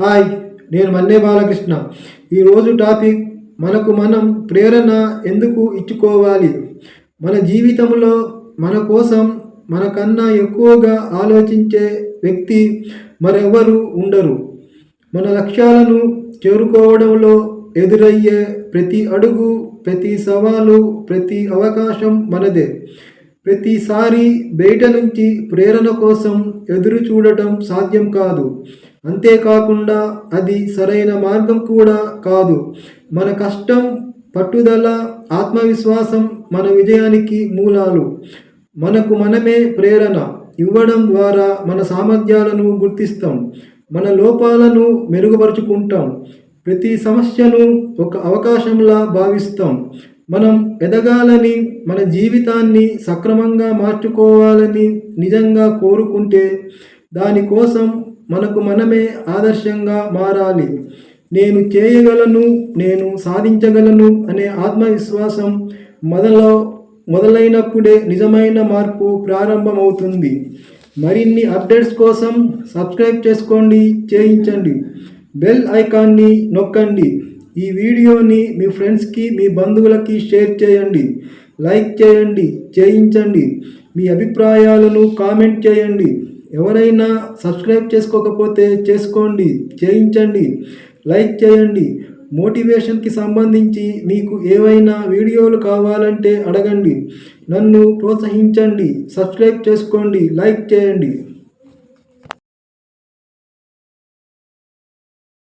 Hi నేను మన్నే బాలకృష్ణ. ఈరోజు topic మనకు మనం ప్రేరణ ఎందుకు ఇచ్చుకోవాలి? మన జీవితంలో మన కోసం మనకన్నా ఎక్కువగా ఆలోచించే వ్యక్తి మరెవరు ఉండరు. మన లక్ష్యాలను చేరుకోవడంలో ఎదురయ్యే ప్రతి అడుగు ప్రతి సవాలు ప్రతి అవకాశం మనదే. ప్రతిసారి బయట నుంచి ప్రేరణ కోసం ఎదురు చూడటం సాధ్యం కాదు. అంతేకాకుండా అది సరైన మార్గం కూడా కాదు. మన కష్టం పట్టుదల ఆత్మవిశ్వాసం మన విజయానికి మూలాలు. మనకు మనమే ప్రేరణ. ఇవ్వడం ద్వారా మన సామర్థ్యాలను గుర్తిస్తాం. మన లోపాలను మెరుగుపరుచుకుంటాం. ప్రతి సమస్యను ఒక అవకాశంలా భావిస్తాం. మనం ఎదగాలని మన జీవితాన్ని సక్రమంగా మార్చుకోవాలని నిజంగా కోరుకుంటే దానికోసం మనకు మనమే ఆదర్శంగా మారాలి. నేను చేయగలను నేను సాధించగలను అనే ఆత్మవిశ్వాసం మొదలో మొదలైనప్పుడే నిజమైన మార్పు ప్రారంభమవుతుంది. మరిన్ని అప్డేట్స్ కోసం సబ్స్క్రైబ్ చేసుకోండి చేయించండి. బెల్ ఐకాన్ని నొక్కండి. ఈ వీడియోని మీ ఫ్రెండ్స్కి మీ బంధువులకి షేర్ చేయండి. లైక్ చేయండి చేయించండి. మీ అభిప్రాయాలను కామెంట్ చేయండి. ఎవరైనా సబ్స్క్రైబ్ చేసుకోకపోతే చేసుకోండి చేయించండి లైక్ చేయండి. మోటివేషన్కి సంబంధించి మీకు ఏవైనా వీడియోలు కావాలంటే అడగండి. నన్ను ప్రోత్సహించండి సబ్స్క్రైబ్ చేసుకోండి లైక్ చేయండి.